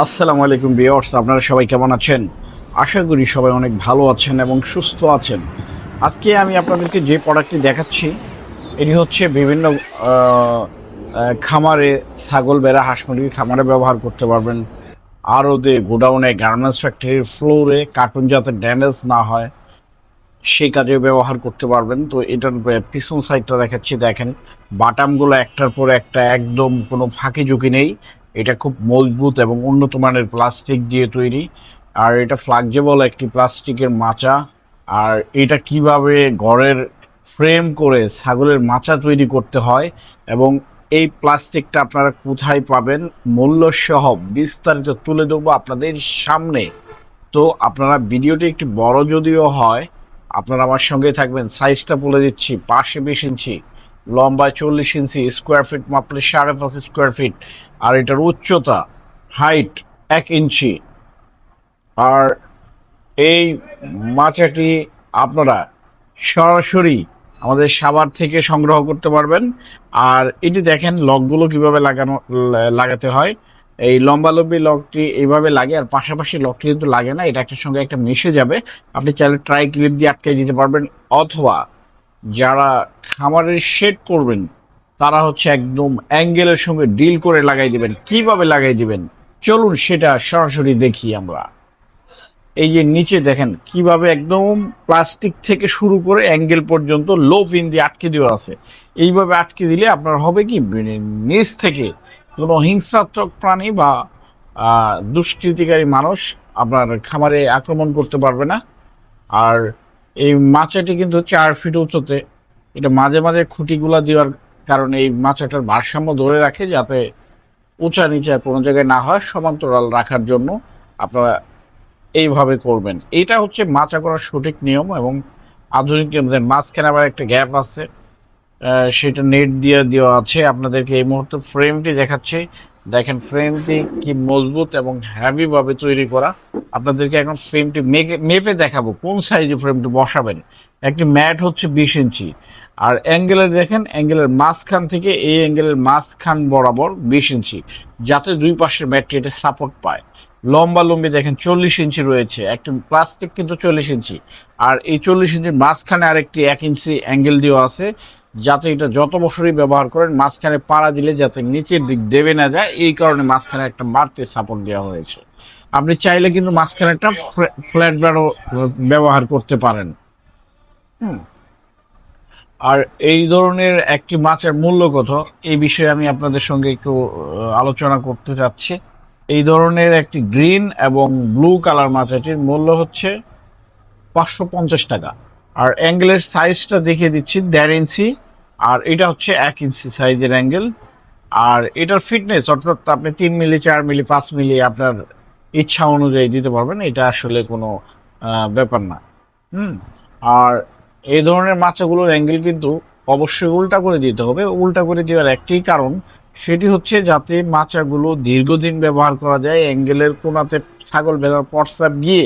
আসসালামু আলাইকুম বিয়ার্স আপনারা সবাই কেমন আছেন? আশা করি সবাই অনেক ভালো আছেন এবং সুস্থ আছেন। আজকে আমি আপনাদেরকে যে প্রোডাক্টটি দেখাচ্ছি, এটি হচ্ছে বিভিন্ন খামারে ছাগল বেড়া হাঁস মুরগির খামারে ব্যবহার করতে পারবেন। আরও গোডাউনে গার্মেন্টস ফ্যাক্টরির ফ্লোরে কার্টুন যাতে ড্যামেজ না হয়, সেই কাজে ব্যবহার করতে পারবেন। তো এটার পিছন সাইডটা দেখাচ্ছি, দেখেন। বাটামগুলো একটার পর একটা, একদম কোনো ফাঁকি ঝুঁকি নেই। এটা খুব মজবুত এবং উন্নত মানের প্লাস্টিক দিয়ে তৈরি। আর এটা ফ্লাক্সিবল একটি প্লাস্টিকের মাচা। আর এটা কীভাবে ঘরের ফ্রেম করে ছাগলের মাচা তৈরি করতে হয় এবং এই প্লাস্টিকটা আপনারা কোথায় পাবেন মূল্য সহ বিস্তারিত তুলে দেবো আপনাদের সামনে। তো আপনারা ভিডিওটি একটু বড় যদিও হয়, আপনারা আমার সঙ্গে থাকবেন। সাইজটা বলে দিচ্ছি, পাশে বিশ ইঞ্চি। লম্বায় চল্লিশ ইঞ্চি স্কোয়ার ফিট মাপলে সাড়ে পাঁচ স্কোয়ার ফিট আর এটার উচ্চতা হাইট এক ইঞ্চি। আর এই মাচাটি আপনারা সরাসরি আমাদের সাবার থেকে সংগ্রহ করতে পারবেন। আর এটি দেখেন লকগুলো কীভাবে লাগানো, লাগাতে হয়। এই লম্বালম্বি লকটি এইভাবে লাগে, আর পাশাপাশি লকটি কিন্তু লাগে না, এটা একটার সঙ্গে একটা মিশে যাবে। আপনি চাইলে ট্রাই ক্লিপ দিয়ে আটকে দিতে পারবেন, অথবা যারা খামারের শেড করবেন, তারা হচ্ছে একদম অ্যাঙ্গেলের সঙ্গে ডিল করে লাগাই দিবেন। কীভাবে লাগাই দিবেন? চলুন সেটা সরাসরি দেখি আমরা। এই যে নিচে দেখেন, কীভাবে একদম প্লাস্টিক থেকে শুরু করে অ্যাঙ্গেল পর্যন্ত লো পিন দিয়ে আটকে দেওয়া আছে। এইভাবে আটকে দিলে আপনার হবে কি মানে নিচ থেকে কোনো হিংসাত্মক প্রাণী বা দুষ্কৃতিকারী মানুষ আপনার খামারে আক্রমণ করতে পারবে না। আর এই মাচাটি কিন্তু চার ফিট উঁচুতে এটা মাঝে মাঝে খুঁটিগুলা দেওয়ার কারণে এই মাচাটার ভারসাম্য ধরে রাখে যাতে উঁচা নিচা কোনো জায়গায় না হয় সমান্তরাল রাখার জন্য আপনারা এইভাবে করবেন। এটা হচ্ছে মাচা করার সঠিক নিয়ম এবং আধুনিক নিয়মদের মাঝখানে আবার একটা গ্যাপ আছে। সেটা নেট দিয়ে দেওয়া আছে। আপনাদেরকে এই মুহূর্তে ফ্রেমটি দেখাচ্ছে। দেখেন ফ্রেমটি কি মজবুত এবং হ্যাভি ভাবে তৈরি করা। আপনাদেরকে এখন ফ্রেমটি মেপে দেখাবো কোন সাইজে ফ্রেমটি বসাবেন। একটি ম্যাট হচ্ছে বিশ ইঞ্চি। আর অ্যাঙ্গেলের দেখেন অ্যাঙ্গেলের মাঝখান থেকে এই অ্যাঙ্গেলের মাঝখান বরাবর বিশ ইঞ্চি, যাতে দুই পাশের ম্যাটটি এটা সাপোর্ট পায়। লম্বা লম্বি দেখেন চল্লিশ ইঞ্চি রয়েছে, একটা প্লাস্টিক কিন্তু চল্লিশ ইঞ্চি। আর এই চল্লিশ ইঞ্চির মাঝখানে আরেকটি এক ইঞ্চি অ্যাঙ্গেল দেওয়া আছে, যাতে এটা যত বছরই ব্যবহার করেন, মাঝখানে পাড়া দিলে যাতে নিচের দিক দেবে না যায়, এই কারণে মাঝখানে একটা বাড়তি সাপোর্ট দেওয়া হয়েছে। আপনি চাইলে কিন্তু মাঝখানে একটা ফ্ল্যাট ব্যারও ব্যবহার করতে পারেন। আর এই ধরনের একটি মাছের মূল্য কত, এই বিষয়ে আমি আপনাদের সঙ্গে একটু আলোচনা করতে চাচ্ছি। এই ধরনের একটি গ্রিন এবং ব্লু কালার মাছটির মূল্য হচ্ছে পাঁচশো পঞ্চাশ টাকা। আর অ্যাঙ্গেলের সাইজটা দেখিয়ে দিচ্ছি, দেড় ইঞ্চি। আর এটা হচ্ছে এক ইঞ্চি সাইজের অ্যাঙ্গেল। আর এটার ফিটনেস, অর্থাৎ আপনি তিন মিলি, চার মিলি, পাঁচ মিলি আপনার ইচ্ছা অনুযায়ী দিতে পারবেন, এটা আসলে কোনো ব্যাপার না। হুম? আর এই ধরনের মাছগুলোর অ্যাঙ্গেল কিন্তু অবশ্যই উল্টা করে দিতে হবে। উল্টা করে দেওয়ার একটি কারণ সেটি হচ্ছে যাতে মাচাগুলো দীর্ঘদিন ব্যবহার করা যায় অ্যাঙ্গেলের কোনাতে ছাগল ভেড়ার পটসাপ গিয়ে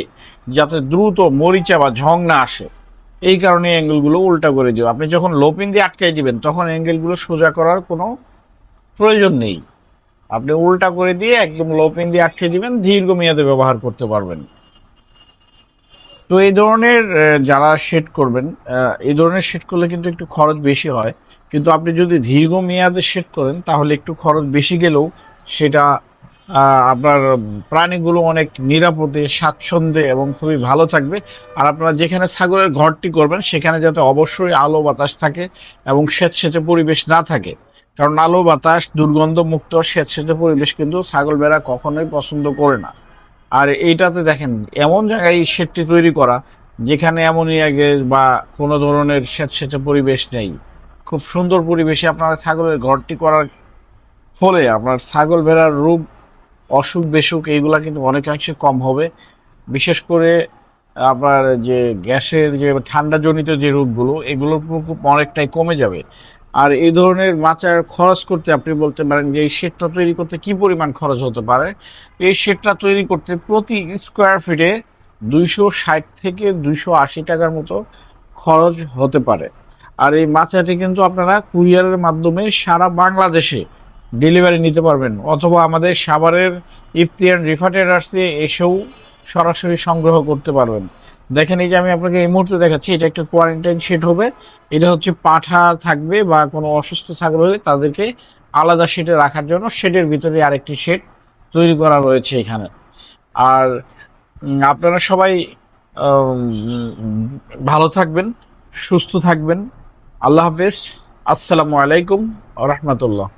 যাতে দ্রুত মরিচা বা ঝং না আসে। এই কারণে অ্যাঙ্গেলগুলো উল্টা করে দিও। আপনি যখন লোপিন দিয়ে আটকাই দিবেন, তখন অ্যাঙ্গেলগুলো সোজা করার কোনো প্রয়োজন নেই। আপনি উল্টা করে দিয়ে একদম লোপিন দিয়ে আটকে দিবেন, দীর্ঘমেয়াদে ব্যবহার করতে পারবেন। তো এই ধরনের যারা শেড করবেন এই ধরনের শেড করলে কিন্তু একটু খরচ বেশি হয়। কিন্তু আপনি যদি দীর্ঘমেয়াদে শেড করেন, তাহলে একটু খরচ বেশি গেলেও সেটা আপনার প্রাণীগুলো অনেক নিরাপদে, স্বাচ্ছন্দ্যে এবং খুবই ভালো থাকবে। আর আপনারা যেখানে ছাগলের ঘরটি করবেন, সেখানে যাতে অবশ্যই আলো বাতাস থাকে এবং স্বেচ্ছেতে পরিবেশ না থাকে। কারণ আলো, বাতাস, দুর্গন্ধ মুক্ত স্বেচ্ছেতে পরিবেশ কিন্তু ছাগল বেড়া কখনোই পছন্দ করে না। আর এইটাতে দেখেন, এমন জায়গায় শেডটি তৈরি করা, যেখানে অ্যামোনিয়া গ্যাস বা কোনো ধরনের স্বেচ্ছেতে পরিবেশ নেই। খুব সুন্দর পরিবেশে আপনারা ছাগলের ঘরটি করার ফলে আপনার ছাগল ভেড়ার রূপ, অসুখ, বেসুখ, এইগুলা কিন্তু অনেকাংশে কম হবে। বিশেষ করে আপনার যে গ্যাসের যে ঠান্ডাজনিত যে রোগগুলো এগুলোর প্রকোপ অনেকটাই কমে যাবে। আর এই ধরনের মাচার খরচ করতে আপনি বলতে পারেন যে এই শেডটা তৈরি করতে কি পরিমাণ খরচ হতে পারে? এই শেডটা তৈরি করতে প্রতি স্কোয়ার ফিটে দুইশো ষাট থেকে দুইশো আশি টাকার মতো খরচ হতে পারে। আর এই মাচাটি কিন্তু আপনারা কুরিয়ারের মাধ্যমে সারা বাংলাদেশে ডেলিভারি নিতে পারবেন। অথবা আমাদের সাভারের ইফতিয়ান রিফার্টেরার্সে এসেও সরাসরি সংগ্রহ করতে পারবেন। দেখেন এই যে আমি আপনাকে এই মুহূর্তে দেখাচ্ছি, এটা একটা কোয়ারেন্টাইন শেড হবে। এটা হচ্ছে পাঠা থাকবে বা কোনো অসুস্থ ছাগল হলে তাদেরকে আলাদা শেডে রাখার জন্য শেডের ভিতরে আরেকটি শেড তৈরি করা রয়েছে এখানে। আর আপনারা সবাই ভালো থাকবেন, সুস্থ থাকবেন। আল্লাহ হাফেজ। আসসালামু আলাইকুম রহমতুল্লাহ।